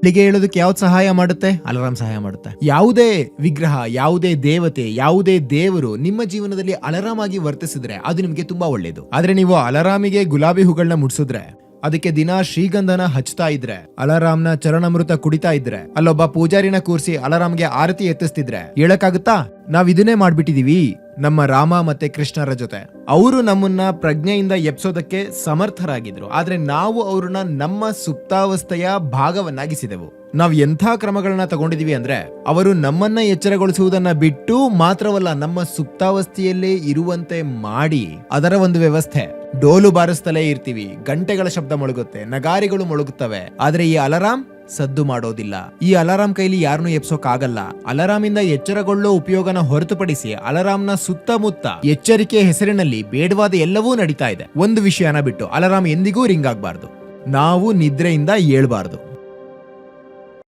ಬೆಳಿಗ್ಗೆ ಹೇಳೋದಕ್ಕೆ ಯಾವ್ದು ಸಹಾಯ ಮಾಡುತ್ತೆ? ಅಲಾರಾಮ್ ಸಹಾಯ ಮಾಡುತ್ತೆ. ಯಾವುದೇ ವಿಗ್ರಹ, ಯಾವುದೇ ದೇವತೆ, ಯಾವುದೇ ದೇವರು ನಿಮ್ಮ ಜೀವನದಲ್ಲಿ ಅಲರಾಮ್ ಆಗಿ ವರ್ತಿಸಿದ್ರೆ ಅದು ನಿಮ್ಗೆ ತುಂಬಾ ಒಳ್ಳೇದು. ಆದ್ರೆ ನೀವು ಅಲಾರಾಮಿಗೆ ಗುಲಾಬಿ ಹೂಗಳನ್ನ ಮುಡ್ಸಿದ್ರೆ, ಅದಕ್ಕೆ ದಿನ ಶ್ರೀಗಂಧನ ಹಚ್ತಾ ಇದ್ರೆ, ಅಲಾರಾಮ್ನ ಚರಣಮೃತ ಕುಡಿತಾ ಇದ್ರೆ, ಅಲ್ಲೊಬ್ಬ ಪೂಜಾರಿನ ಕೂರಿಸಿ ಅಲಾರಾಮ್ಗೆ ಆರತಿ ಎತ್ತಿಸ್ತಿದ್ರೆ, ಹೇಳಕ್ಕಾಗುತ್ತಾ? ನಾವ್ ಇದನ್ನೇ ಮಾಡ್ಬಿಟ್ಟಿದೀವಿ. ನಮ್ಮ ರಾಮ ಮತ್ತೆ ಕೃಷ್ಣರ ಜೊತೆ. ಅವರು ನಮ್ಮನ್ನ ಪ್ರಜ್ಞೆಯಿಂದ ಎಪ್ಸೋದಕ್ಕೆ ಸಮರ್ಥರಾಗಿದ್ರು. ಆದ್ರೆ ನಾವು ಅವ್ರನ್ನ ನಮ್ಮ ಸುಪ್ತಾವಸ್ಥೆಯ ಭಾಗವನ್ನಾಗಿಸಿದೆವು. ನಾವು ಎಂಥ ಕ್ರಮಗಳನ್ನ ತಗೊಂಡಿದೀವಿ ಅಂದ್ರೆ, ಅವರು ನಮ್ಮನ್ನ ಎಚ್ಚರಗೊಳಿಸುವುದನ್ನ ಬಿಟ್ಟು ಮಾತ್ರವಲ್ಲ ನಮ್ಮ ಸುಪ್ತಾವಸ್ಥೆಯಲ್ಲೇ ಇರುವಂತೆ ಮಾಡಿ ಅದರ ಒಂದು ವ್ಯವಸ್ಥೆ. ಡೋಲು ಬಾರಿಸ್ತಲೇ ಇರ್ತೀವಿ, ಗಂಟೆಗಳ ಶಬ್ದ ಮೊಳಗುತ್ತೆ, ನಗಾರಿಗಳು ಮೊಳಗುತ್ತವೆ. ಆದ್ರೆ ಈ ಅಲಾರಾಮ್ ಸದ್ದು ಮಾಡೋದಿಲ್ಲ. ಈ ಅಲಾರಾಮ್ ಕೈಲಿ ಯಾರನ್ನೂ ಎಪ್ಸೋಕ್ ಆಗಲ್ಲ ಅಲಾರಾಮ್ ಇಂದ ಎಚ್ಚರಗೊಳ್ಳೋ ಉಪಯೋಗನ ಹೊರತುಪಡಿಸಿ ಅಲಾರಾಮ್ನ ಸುತ್ತಮುತ್ತ ಎಚ್ಚರಿಕೆ ಹೆಸರಿನಲ್ಲಿ ಬೇಡವಾದ ಎಲ್ಲವೂ ನಡೀತಾ ಇದೆ. ಒಂದು ವಿಷಯನ ಬಿಟ್ಟು ಅಲಾರಾಮ್ ಎಂದಿಗೂ ರಿಂಗ್ ಆಗ್ಬಾರ್ದು. ನಾವು ನಿದ್ರೆಯಿಂದ ಏಳ್ಬಾರ್ದು.